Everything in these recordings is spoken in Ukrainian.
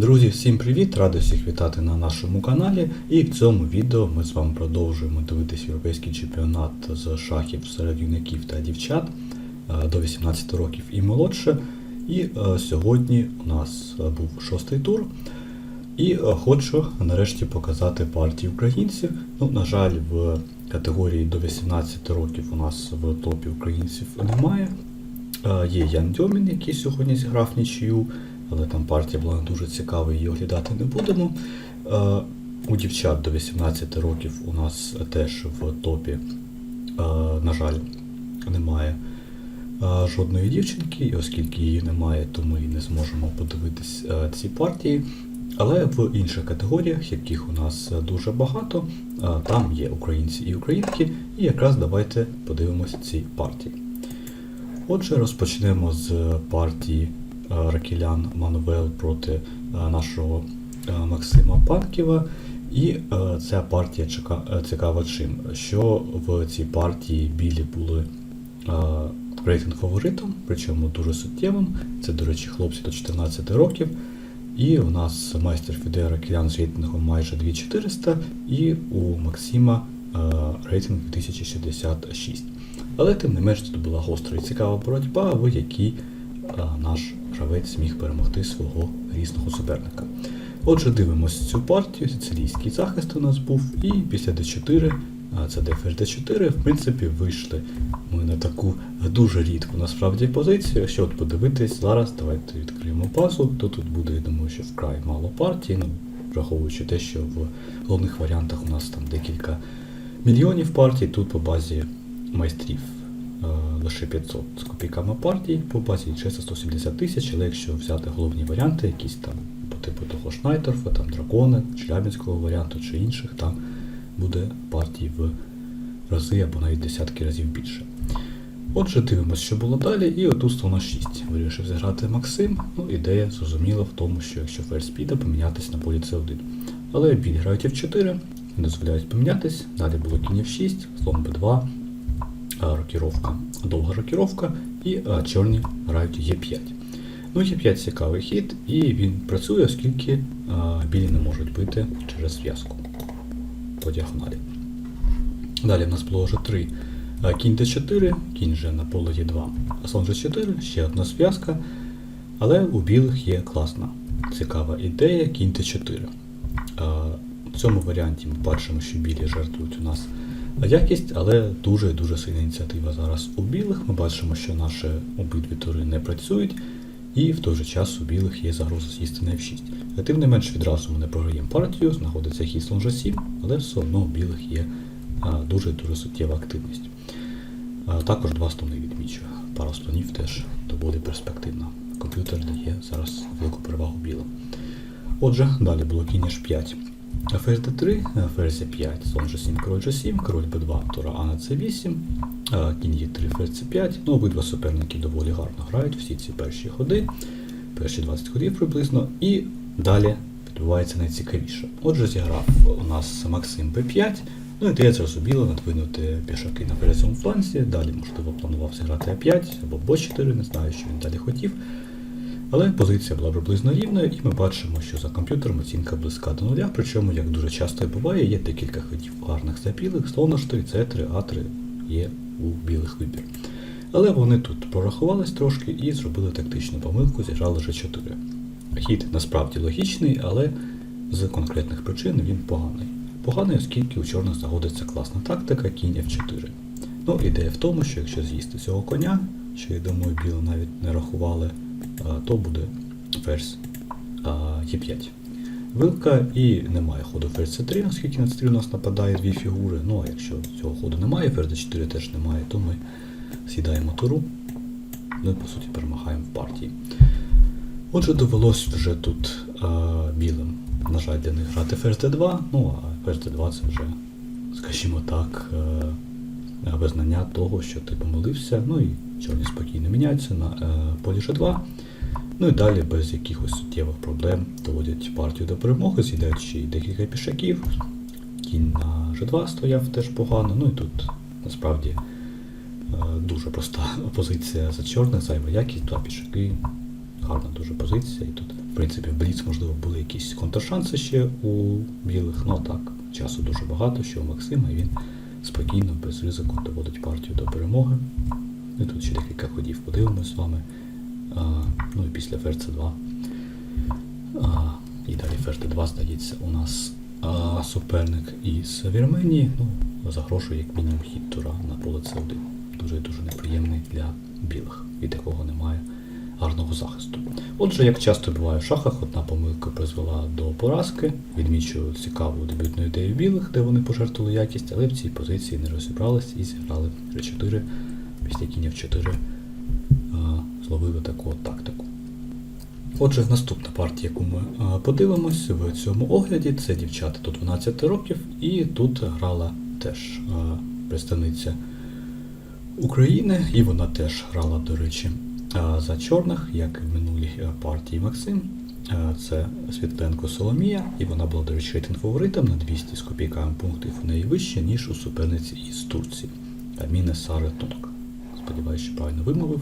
Друзі, всім привіт! Радий всіх вітати на нашому каналі. І в цьому відео ми з вами продовжуємо дивитись європейський чемпіонат з шахів серед юнаків та дівчат е, до 18 років і молодше. І е, сьогодні у нас е, був шостий тур. І хочу нарешті показати партії українців. Ну, на жаль, в категорії до 18 років у нас в топі українців немає. Є Ян Дьомін, який сьогодні зіграв нічию, але там партія була дуже цікава, її оглядати не будемо. Е, У дівчат до 18 років у нас теж в топі, е, на жаль, немає е, жодної дівчинки, і оскільки її немає, то ми не зможемо подивитись ці партії. Але в інших категоріях, яких у нас дуже багато, там є українці і українки, і якраз давайте подивимося ці партії. Отже, розпочнемо з партії Ракілян Манвел проти е, нашого е, Максима Панківа. І е, ця партія е, цікава чим, що в цій партії білі були е, рейтинг фаворитом, причому дуже суттєвим. Це, до речі, хлопці до 14 років. І у нас майстер Фіде Ракілян з рейтингом майже 2400, і у Максима е, рейтинг 2066. Але тим не менш тут була гостра і цікава боротьба, в якій е, наш гравець зміг перемогти свого різного суперника. Отже, дивимося цю партію. Сицилійський захист у нас був, і після d4, а це дф 4 в принципі, вийшли ми на таку дуже рідку насправді позицію. Якщо от подивитись зараз, давайте відкриємо базу, то тут буде, я думаю, що вкрай мало партій, ну, враховуючи те, що в головних варіантах у нас там декілька мільйонів партій, тут по базі майстрів е, лише 500 з копійками партій, по базі чесно 170 тисяч, але якщо взяти головні варіанти, якісь там по типу того Шнайторфа, там Дракона, Челябінського варіанту чи інших, там буде партій в рази або навіть десятки разів більше. Отже, дивимося, що було далі, і отут слона 6. Вирішив зіграти Максим. Ну, ідея зрозуміла в тому, що якщо ферзь піде, помінятись на полі С1. Але білі грають F4, не дозволяють помінятись. Далі було кінь F6, слон B2, а, рокіровка, довга рокіровка, і чорні грають Е5. Ну, Е5 цікавий хід, і він працює, оскільки білі не можуть бити через зв'язку по діагоналі. Далі в нас було вже 3. Кінь d4, кінь же на поле Е2. А слон G4, ще одна зв'язка. Але у білих є класна, цікава ідея кінь d4. В цьому варіанті ми бачимо, що білі жертвують у нас якість, але дуже дуже сильна ініціатива зараз у білих. Ми бачимо, що наші обидві тури не працюють, і в той же час у білих є загроза з'їсти на F6. Тим не менш відразу ми не програємо партію, знаходиться хід слон G7, але все одно у білих є дуже-дуже суттєва активність. Також два слони відмічу. Пара слонів теж доволі перспективна. Комп'ютер дає зараз велику перевагу білим. Отже, далі було кінь H5. Ферзь d3, ферзь 5 слон G7, король G7, король B2, тура А на C8, кінь Е3, ферзь C5. Ну, обидва суперники доволі гарно грають всі ці перші ходи, перші 20 ходів приблизно, і далі відбувається найцікавіше. Отже, зіграв у нас Максим B5. Ну, ідея зрозуміло, надвинути пішаки на передньому фланзі, далі, можливо, планував зіграти А5 або Б4, не знаю, що він далі хотів. Але позиція була приблизно рівною, і ми бачимо, що за комп'ютером оцінка близька до нуля, причому, як дуже часто і буває, є декілька ходів гарних за білих, слон H3, C3, А3 є у білих вибір. Але вони тут прорахувались трошки і зробили тактичну помилку, зіграли G4. Хід насправді логічний, але з конкретних причин він поганий. Поганий, оскільки у чорних знаходиться класна тактика кінь F4. Ну, ідея в тому, що якщо з'їсти цього коня, що я думаю, білі навіть не рахували, а, то буде ферзь Е5. Вилка і немає ходу ферзь C3, оскільки на C3 у нас нападає дві фігури. Ну а якщо цього ходу немає, ферзь D4 теж немає, то ми сідаємо туру, ну і по суті перемагаємо в партії. Отже, довелось вже тут а, білим, на жаль, для них грати ферзь d2, ну а ферзь d2 це вже, скажімо так, е, визнання того, що ти помилився, ну і чорні спокійно міняються на е, полі g2. Ну і далі без якихось суттєвих проблем доводять партію до перемоги, з'їдають ще й декілька пішаків. Кінь на g2 стояв теж погано, ну і тут насправді е, дуже проста позиція за чорних, зайва якість, два пішаки, гарна дуже позиція, і тут В принципі, в Бліц, можливо, були якісь контршанси ще у білих, ну так, часу дуже багато, що у Максима і він спокійно, без ризику доводить партію до перемоги. І тут ще декілька ходів подивимось з вами. А, ну і після ферзь 2 а, і далі ферзь 2 здається, у нас а, суперник із Вірменії ну, загрожує як мінімум хід тура на поле С1. Дуже-дуже неприємний для білих, від якого немає гарного захисту. Отже, як часто буває в шахах, одна помилка призвела до поразки. Відмічую цікаву дебютну ідею білих, де вони пожертвували якість, але в цій позиції не розібрались і зіграли Р4, після F4 а, зловили таку тактику. Отже, наступна партія, яку ми подивимось в цьому огляді, це дівчата до 12 років, і тут грала теж представниця України, і вона теж грала, до речі, за чорних, як і в минулій партії Максим. Це Світленко Соломія, і вона була, до речі, рейтинг фаворитом на 200 з копійками пунктів у неї вище, ніж у суперниці із Турції. Міне Сари Тонк. Сподіваюся, що правильно вимовив.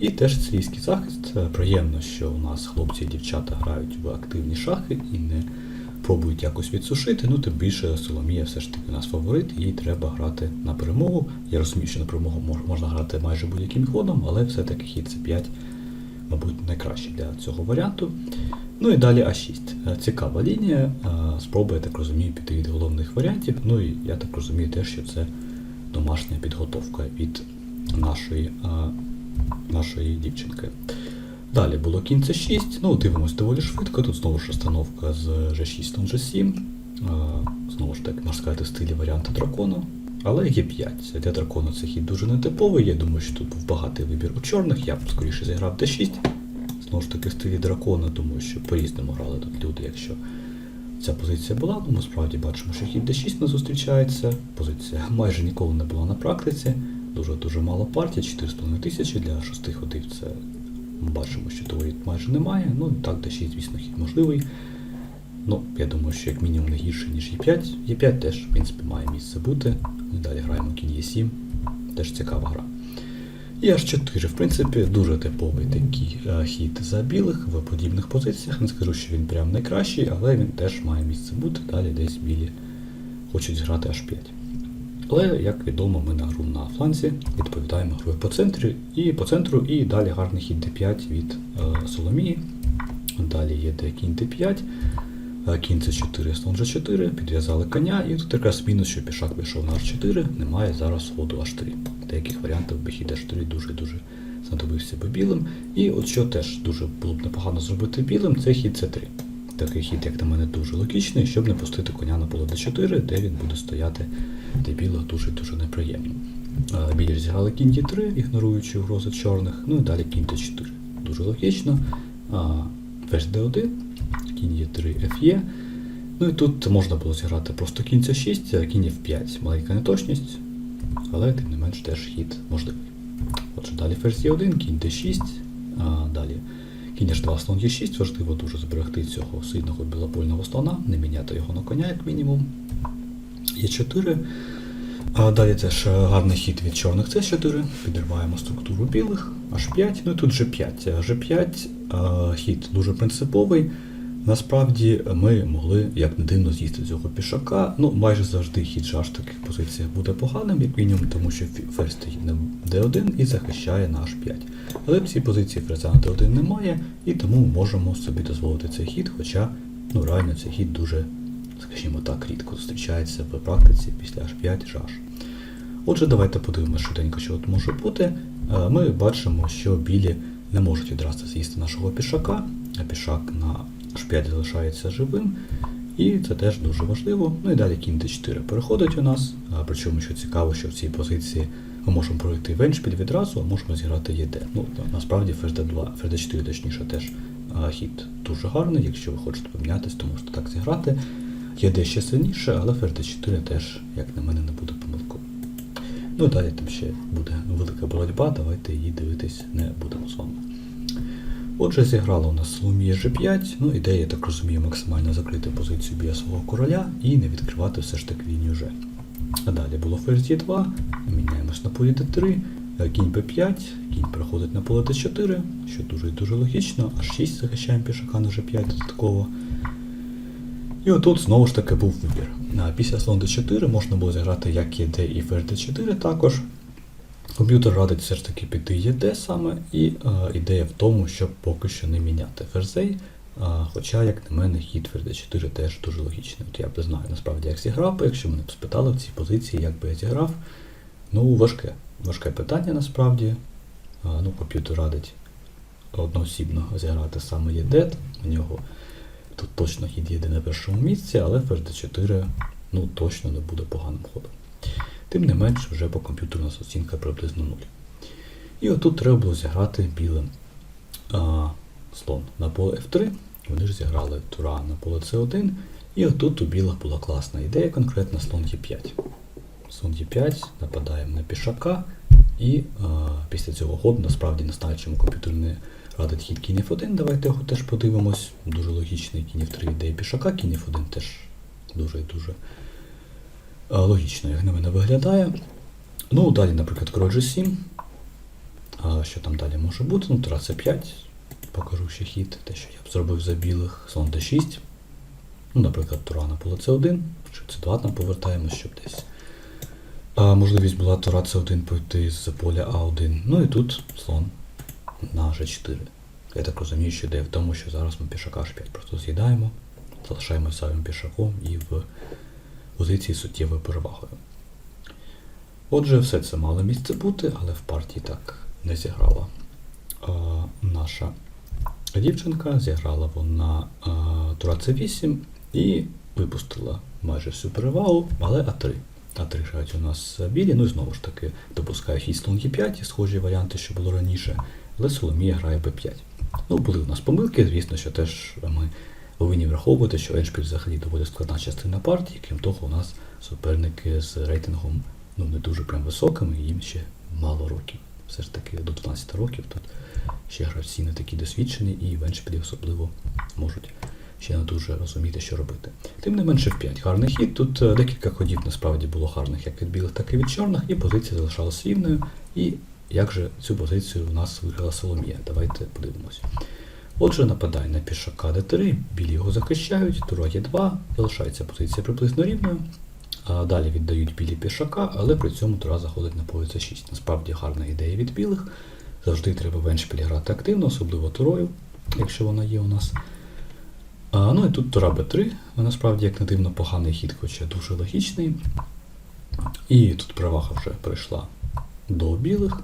І теж сирійський захист. Е, Приємно, що у нас хлопці і дівчата грають в активні шахи і не пробують якось відсушити. Ну, тим більше Соломія все ж таки у нас фаворит, їй треба грати на перемогу. Я розумію, що на перемогу можна грати майже будь-яким ходом, але все-таки хід c 5 мабуть, найкращий для цього варіанту. Ну і далі А6. Е, Цікава лінія. е, Спроба, я так розумію, піти від головних варіантів. Ну і я так розумію теж, що це домашня підготовка від нашої, а, нашої дівчинки. Далі було кінь c6. Ну, дивимось доволі швидко. Тут знову ж розстановка з G6 на G7. А, Знову ж таки, можна сказати, в стилі варіанту дракону. Але Е5. Для дракону це хід дуже нетиповий. Я думаю, що тут був багатий вибір у чорних. Я б скоріше зіграв D6. Знову ж таки, в стилі дракона, тому що по-різному грали тут люди, якщо ця позиція була, ну ми справді бачимо, що хід D6 не зустрічається. Позиція майже ніколи не була на практиці. Дуже-дуже мало партій, 4,5 тисячі для шести ходів. Це ми бачимо, що того майже немає. Ну і так, D6, звісно, хід можливий. Ну, я думаю, що як мінімум не гірше, ніж Е5. Е5 теж, в принципі, має місце бути. Ми далі граємо кінь Е7. Теж цікава гра. І H4, в принципі, дуже типовий такий е, хід за білих в подібних позиціях. Не скажу, що він прям найкращий, але він теж має місце бути. Далі десь білі хочуть зграти H5. Але, як відомо, ми на гру на фланзі відповідаємо грою по центрі і по центру, і далі гарний хід D5 від е, Соломії. Далі є де кінь D5, е, кінь C4, слон G4, підв'язали коня, і тут якраз мінус, що пішак пішов на H4, немає зараз ходу H3. Деяких варіантів би хід H4 дуже-дуже знадобився би білим. І от що теж дуже було б непогано зробити білим, це хід C3. Такий хід, як на мене, дуже логічний, щоб не пустити коня на поле D4, де він буде стояти для білих дуже-дуже неприємно. Білі зіграли кінь D3, ігноруючи угрози чорних, ну і далі кінь D4. Дуже логічно. Ферзь D1, кінь Е3, Ф'є. Ну і тут можна було зіграти просто кінь С6, а кінь F5. Маленька неточність, але тим не менш теж хід можливий. Отже, далі ферзь Е1, кінь D6, а далі кінь H2, слон Е6. Важливо дуже зберегти цього сильного білопольного слона, не міняти його на коня, як мінімум. Є 4. А далі теж гарний хід від чорних С4. Підриваємо структуру білих, H5, ну і тут G5. G5 е, хід дуже принциповий. Насправді ми могли, як не дивно, з'їсти цього пішака. Ну, майже завжди хід ж аж в таких позиціях буде поганим, як мінімум, тому що ферзь стоїть на D1 і захищає на H5. Але в цій позиції ферзя на D1 немає, і тому можемо собі дозволити цей хід, хоча ну, реально цей хід дуже, скажімо так, рідко зустрічається в практиці після H5 жаш. Отже, давайте подивимося швиденько, що тут може бути. Е, Ми бачимо, що білі не можуть відразу з'їсти нашого пішака, а пішак на H5 залишається живим. І це теж дуже важливо. Ну і далі кінь d4 переходить у нас. А, Причому, що цікаво, що в цій позиції ми можемо пройти веншпіль відразу, а можемо зіграти ЄД. Ну, насправді ферзь d2, ферзь d4 точніше теж а, хід дуже гарний. Якщо ви хочете помінятись, то можете так зіграти. ЄД ще сильніше, але ферзь d4 теж, як на мене, не буде помилкою. Ну далі там ще буде велика боротьба, давайте її дивитись не будемо з вами. Отже, зіграла у нас Соломія G5, ну ідея, я так розумію, максимально закрити позицію біля короля і не відкривати все ж таки лінію G. А далі було ферзь Е2, міняємось на полі D3, Е, Кінь П5, кінь переходить на поле Т4, що дуже і дуже логічно, H6 захищаємо пішака на G5 додатково. І отут знову ж таки був вибір. А Після слон d4 можна було зіграти як ЄД і ферзь d4 також. Комп'ютер радить все ж таки піти ЄД саме, і е, ідея в тому, щоб поки що не міняти ферзей. А, хоча, як на мене, хід ферзь d4 теж дуже логічний. От я б не знаю насправді, як зіграв, би, якщо мене б спитали в цій позиції, як би я зіграв. Ну, важке. Важке питання насправді. А, ну, комп'ютер радить одноосібно зіграти саме ЄД. У нього Тут точно хід їде на першому місці, але ферзь d4 ну, точно не буде поганим ходом. Тим не менш, вже по комп'ютеру у нас оцінка приблизно 0. І отут треба було зіграти білим а, слон на поле F3. Вони ж зіграли тура на поле C1. І отут у білих була класна ідея, конкретно слон Е5. Слон Е5, нападаємо на пішака, і а, після цього ходу насправді не знаю, чому комп'ютер не радить хід кінь F1. Давайте його теж подивимось. Дуже логічний кінь F3 ідея пішака, кінь F1 теж дуже і дуже а, логічно, як на мене виглядає. Ну, далі, наприклад, король G7. А що там далі може бути? Ну, тура C5. Покажу ще хід, те, що я б зробив за білих, слон D6. Ну, наприклад, тура на поле C1, чи C2 там повертаємось, щоб десь. А, можливість була тура C1 пройти з поля А1. Ну і тут слон на G4. Я так розумію, що йде в тому, що зараз ми пішака H5 просто з'їдаємо, залишаємо самим пішаком і в позиції суттєвою перевагою. Отже, все це мало місце бути, але в партії так не зіграла а, наша дівчинка. Зіграла вона тура C8 і випустила майже всю перевагу, але А3. А3 грають у нас білі, ну і знову ж таки допускає хід слон Е5 і схожі варіанти, що було раніше, але Соломія грає Б5. Ну, були у нас помилки, звісно, що теж ми повинні враховувати, що Еншпіль взагалі доволі складна частина партії, крім того, у нас суперники з рейтингом ну, не дуже прям високими, їм ще мало років. Все ж таки до 12 років тут ще гравці не такі досвідчені, і в Еншпілі особливо можуть ще не дуже розуміти, що робити. Тим не менше в 5 гарний хід. Тут е, декілька ходів насправді було гарних як від білих, так і від чорних, і позиція залишалася рівною. І як же цю позицію у нас виграла Соломія? Давайте подивимося. Отже, нападає на пішака d3, білі його захищають, тура є 2 залишається позиція приблизно рівною. А далі віддають білі пішака, але при цьому тура заходить на поле c6. Насправді гарна ідея від білих. Завжди треба в еншпілі грати активно, особливо турою, якщо вона є у нас. А, ну і тут тура b3, насправді, як не дивно, поганий хід, хоча дуже логічний. І тут перевага вже прийшла до білих.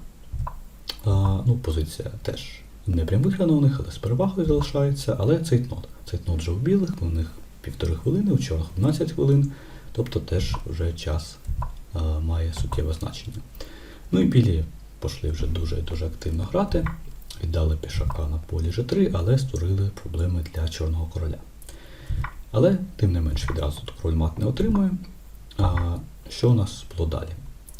А, ну, позиція теж не прям виграна але з перевагою залишається. Але цейтнот. Цейтнот вже у білих, у них півтори хвилини, у чорних 12 хвилин. Тобто теж вже час а, має суттєве значення. Ну і білі пішли вже дуже дуже активно грати. Віддали пішака на полі G3, але створили проблеми для чорного короля. Але, тим не менш, відразу тут король мат не отримує. А, Що у нас було далі?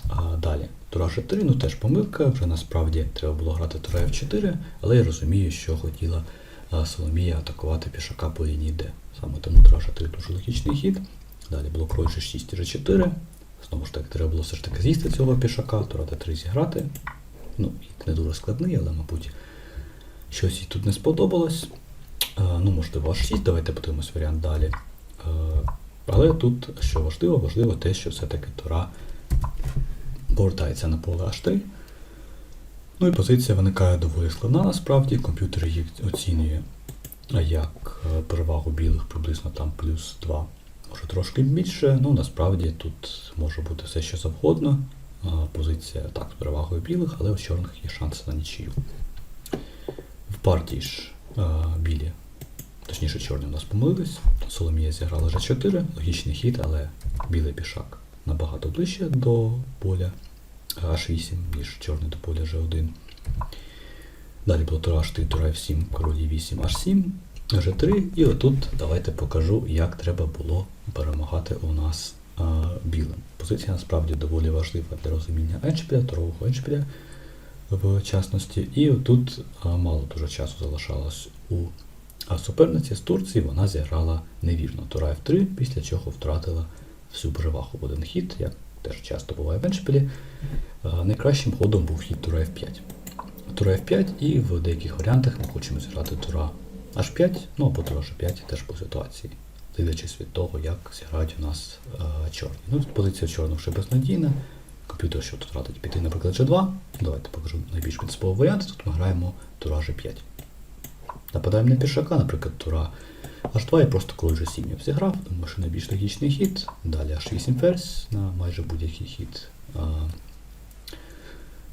А, Далі Тура G3, ну теж помилка, вже насправді треба було грати Тура F4, але я розумію, що хотіла Соломія атакувати пішака по лінії D. Саме тому Тура G3 дуже логічний хід. Далі було король G6 і G4. Знову ж таки, треба було все ж таки з'їсти цього пішака, Тура D3 зіграти. Ну, не дуже складний, але, мабуть, щось їй тут не сподобалось. Ну, можливо, H6, давайте подивимось варіант далі. Але тут, що важливо, важливо те, що все-таки Тура повертається на поле H3. Ну і позиція виникає доволі складна, насправді. Комп'ютер її оцінює як е, перевагу білих приблизно там плюс 2, може трошки більше. Ну, насправді тут може бути все, що завгодно. Позиція так з перевагою білих, але у чорних є шанси на нічию. В партії ж білі, точніше, чорні у нас помилились. Соломія зіграла G4, логічний хід, але білий пішак набагато ближче до поля H8, ніж чорний до поля G1. Далі було тура H3, тура F7, король E8, H7, G3. І отут давайте покажу, як треба було перемагати у нас а, білим. Позиція насправді доволі важлива для розуміння еншпіля, турового еншпіля в частності. І отут а, мало дуже часу залишалось у суперниці з Турції, вона зіграла невірно. Тура F3, після чого втратила всю перевагу в один хід, як теж часто буває в еншпілі, е, найкращим ходом був хід тура F5. Тура F5 і в деяких варіантах ми хочемо зіграти тура H5, ну або тура G5 теж по ситуації, дивлячись від того, як зіграють у нас е, чорні. Ну, позиція чорних ще безнадійна. Комп'ютер, що тут радить піти, наприклад, G2. Давайте покажу найбільш принциповий варіант. Тут ми граємо тура G5. Нападаємо на пішака, наприклад, тура H2 і просто король G7 я б зіграв, тому що найбільш логічний хід. Далі H8 ферзь на майже будь-який хід а,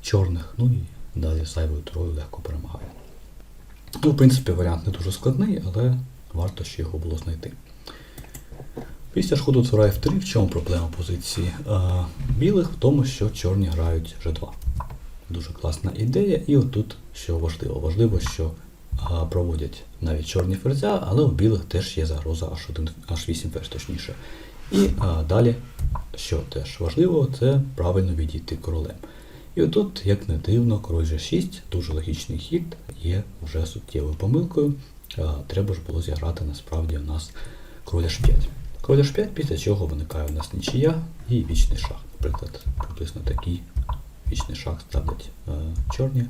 чорних. Ну і далі зайвою турою легко перемагає. Ну, в принципі, варіант не дуже складний, але варто ще його було знайти. Після ж ходу тура F3, в чому проблема позиції а, білих? В тому, що чорні грають G2. Дуже класна ідея, і отут що важливо. Важливо, що проводять навіть чорні ферзя, але у білих теж є загроза H1, H8 ферзь точніше. І а, далі, що теж важливо, це правильно відійти королем. І отут, як не дивно, король G6, дуже логічний хід, є вже суттєвою помилкою. А, треба ж було зіграти насправді у нас король H5. Король H5, після чого виникає у нас нічия і вічний шах. Наприклад, приблизно такий вічний шах ставлять е, чорні.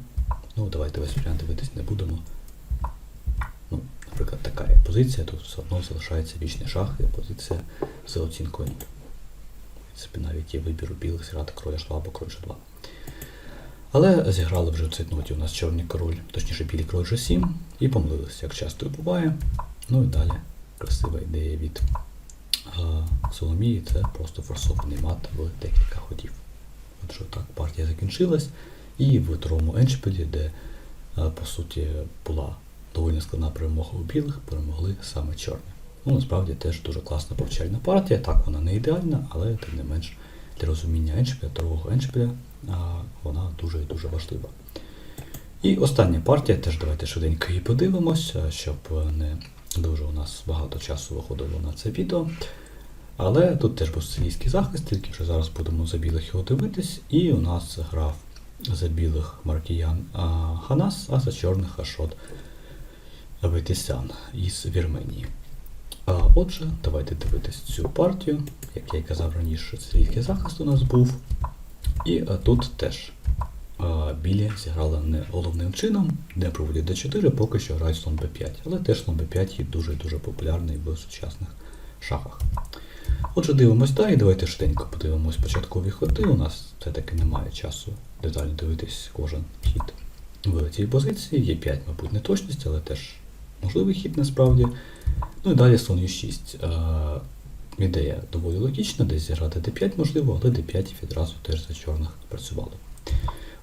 Ну, давайте весь варіант дивитись не будемо. Наприклад, така є позиція, тут все одно залишається вічний шах і позиція з оцінкою В принципі, навіть є вибір білих зіграти короля H2 або король G2. Але зіграли вже в ноті у нас чорний король, точніше білий король G7, і помилилися, як часто і буває. Ну і далі красива ідея від е, Соломії це просто форсований мат в декілька ходів. Отже, так партія закінчилась, і в другому еншпілі, де е, по суті була складна перемога у білих, перемогли саме чорні. Ну, насправді теж дуже класна повчальна партія. Так, вона не ідеальна, але тим не менш для розуміння еншпіля, другого еншпіля, вона дуже і дуже важлива. І остання партія, теж давайте швиденько її подивимось, щоб не дуже у нас багато часу виходило на це відео. Але тут теж був сирійський захист, тільки вже зараз будемо за білих його дивитись. І у нас грав за білих Маркіян Ханас, а за чорних Ашот Аветісян із Вірменії. А, отже, давайте дивитись цю партію. Як я й казав раніше, сирійський захист у нас був. І а, тут теж а, білі зіграли не головним чином, не проводять d4, поки що грають слон b5. Але теж слон b5 є дуже-дуже популярний в сучасних шахах. Отже, дивимось далі, давайте швиденько подивимось початкові ходи. У нас все-таки немає часу детально дивитись кожен хід в цій позиції. Є 5, мабуть, неточність, але теж можливий хід насправді. Ну і далі слон Е, Ідея доволі логічна, десь зіграти d5 можливо, але d5 відразу теж за чорних працювало.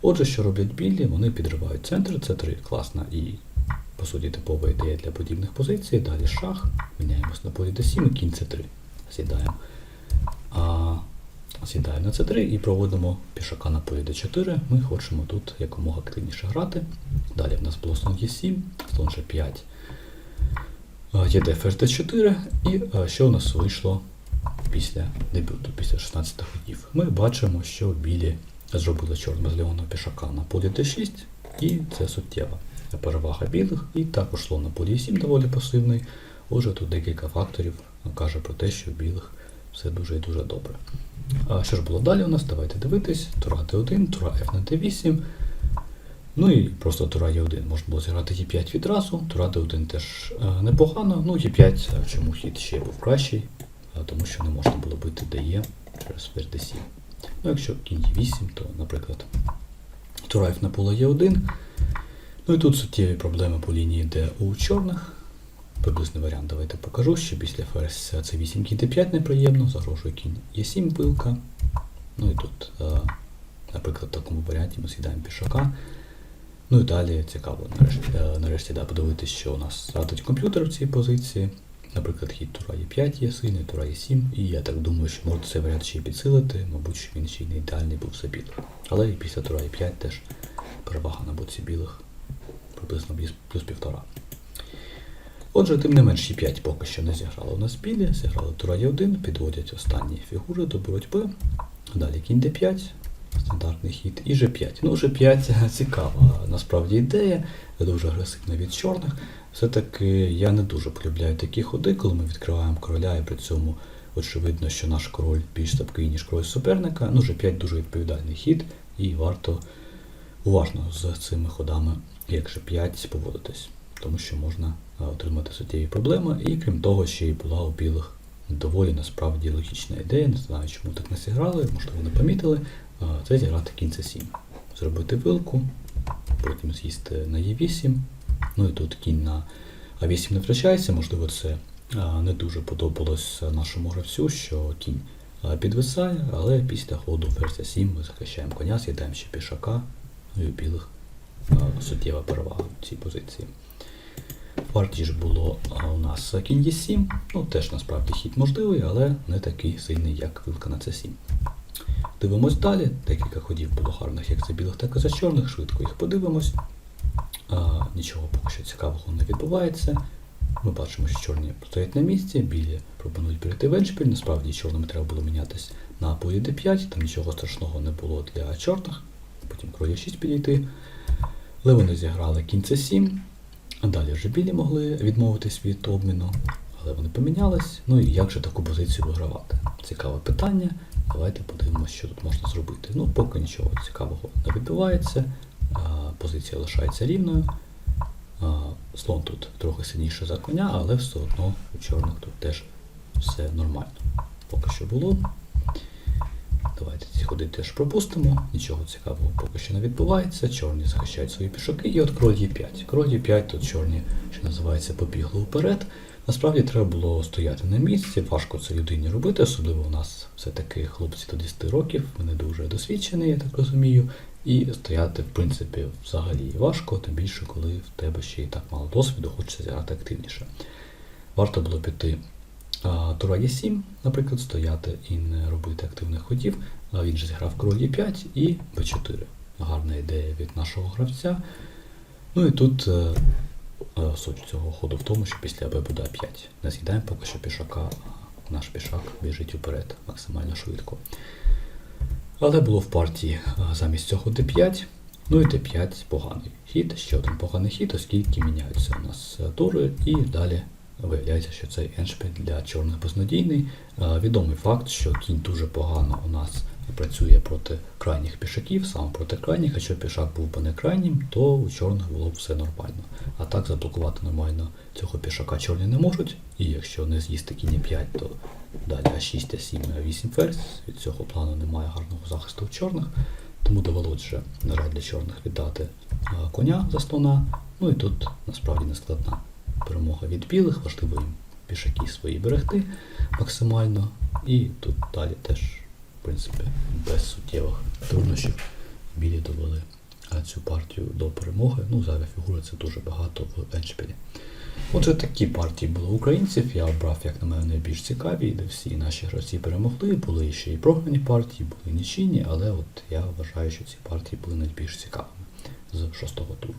Отже, що роблять білі, вони підривають центр, c3 класна і, по суті, типова ідея для подібних позицій. Далі шах, міняємось на полі d7 і кінь c3. Сідаємо. Сідаємо на c3 і проводимо пішака на полі d4. Ми хочемо тут якомога активніше грати. Далі в нас було слон e7, слон g5. Є ферзь d4, і що у нас вийшло після дебюту, після 16 ходів. Ми бачимо, що білі зробили чорно-зеленого пішака на полі d6, і це суттєва перевага білих, і також слон на полі 7 доволі пасивний. Отже, тут декілька факторів каже про те, що білих все дуже і дуже добре. А що ж було далі у нас? Давайте дивитись. Тура d1, тура f на d8. Ну і просто тура Е1 можна було зіграти Е5 відразу, тура d1 теж е, непогано. Ну, Е5, чому хід ще був кращий, а, тому що не можна було бити DE через ферзь d7. Ну, якщо кінь Е8, то, наприклад, тура F на поле Е1. Ну і тут суттєві проблеми по лінії D у чорних. Приблизний варіант давайте покажу, що після ферзь c8 кінь d5 неприємно, загрожує кінь Е7 пилка. Ну і тут, е, наприклад, в такому варіанті ми сідаємо пішака. Ну і далі цікаво, нарешті, е, нарешті да, подивитися, що у нас радить комп'ютер в цій позиції. Наприклад, хід тура Е5 є сильний, тура Е7, і я так думаю, що можна цей варіант ще й підсилити, мабуть, він ще й не ідеальний був за білих. Але і після тура Е5 теж перевага на боці білих приблизно плюс півтора. Отже, тим не менш, Е5 поки що не зіграли у нас білі, зіграли тура Е1, підводять останні фігури до боротьби. Далі кінь d5, стандартний хід, і G5. Ну, G5 цікава насправді ідея, дуже агресивна від чорних. Все-таки я не дуже полюбляю такі ходи, коли ми відкриваємо короля і при цьому очевидно, що наш король більш слабкий, ніж король суперника. Ну, G5 дуже відповідальний хід, і варто уважно з цими ходами, як G5, поводитись, тому що можна отримати суттєві проблеми. І крім того, ще й була у білих доволі насправді логічна ідея. Не знаю, чому так не зіграли, можливо, не помітили. Це зіграти кінь c7. Зробити вилку, потім з'їсти на Е8. Ну і тут кінь на А8 не втрачається, можливо, це не дуже подобалось нашому гравцю, що кінь підвисає, але після ходу ферзь 7 ми захищаємо коня, з'їдаємо ще пішака, ну і у білих суттєва перевага в цій позиції. В партії ж було у нас кінь Е7, ну теж насправді хід можливий, але не такий сильний, як вилка на С7. Дивимось далі. Декілька ходів було гарних як за білих, так і за чорних. Швидко їх подивимось. А, нічого поки що цікавого не відбувається. Ми бачимо, що чорні стоять на місці, білі пропонують перейти в. Насправді чорним треба було мінятись на полі d5, там нічого страшного не було для чорних. Потім король 6 підійти. Але вони зіграли кінь c7. Далі вже білі могли відмовитись від обміну, але вони помінялись. Ну і як же таку позицію вигравати? Цікаве питання. Давайте подивимося, що тут можна зробити. Ну, поки нічого цікавого не відбувається. Позиція лишається рівною. Слон тут трохи сильніше за коня, але все одно у чорних тут теж все нормально. Поки що було. Давайте ходи теж пропустимо. Нічого цікавого поки що не відбувається. Чорні захищають свої пішаки. І от король Е5. Король Е5 тут чорні, що називається, побігли вперед. Насправді треба було стояти на місці, важко це людині робити, особливо у нас все-таки хлопці до 10 років, вони дуже досвідчені, я так розумію. І стояти, в принципі, взагалі важко, тим більше, коли в тебе ще і так мало досвіду, хочеться зіграти активніше. Варто було піти тура Е7, наприклад, стояти і не робити активних ходів. Він же зіграв король Е5 і Б4. Гарна ідея від нашого гравця. Ну і тут е, е, суть цього ходу в тому, що після Б буде А5. Не з'їдаємо поки що пішака, наш пішак біжить уперед максимально швидко. Але було в партії замість цього d5. Ну і d5 поганий хід, ще один поганий хід, оскільки міняються у нас е, тури, і далі виявляється, що цей еншпіль для чорних безнадійний. Е, Відомий факт, що кінь дуже погано у нас працює проти крайніх пішаків, саме проти крайніх, якщо пішак був би не крайнім, то у чорних було б все нормально. А так заблокувати нормально цього пішака чорні не можуть, і якщо не з'їсти кінь 5, то далі А6, А7, А8 ферзь. Від цього плану немає гарного захисту у чорних, тому довелося вже, для чорних віддати коня за слона. Ну і тут насправді не складна перемога від білих, важливо їм пішаки свої берегти максимально. І тут далі теж, в принципі, без суттєвих труднощів білі довели цю партію до перемоги. Ну, зайва фігура це дуже багато в еншпілі. Отже, такі партії були українців. Я обрав, як на мене, найбільш цікаві, де всі наші гравці перемогли. Були ще і програні партії, були нічийні, але от я вважаю, що ці партії були найбільш цікавими з шостого туру.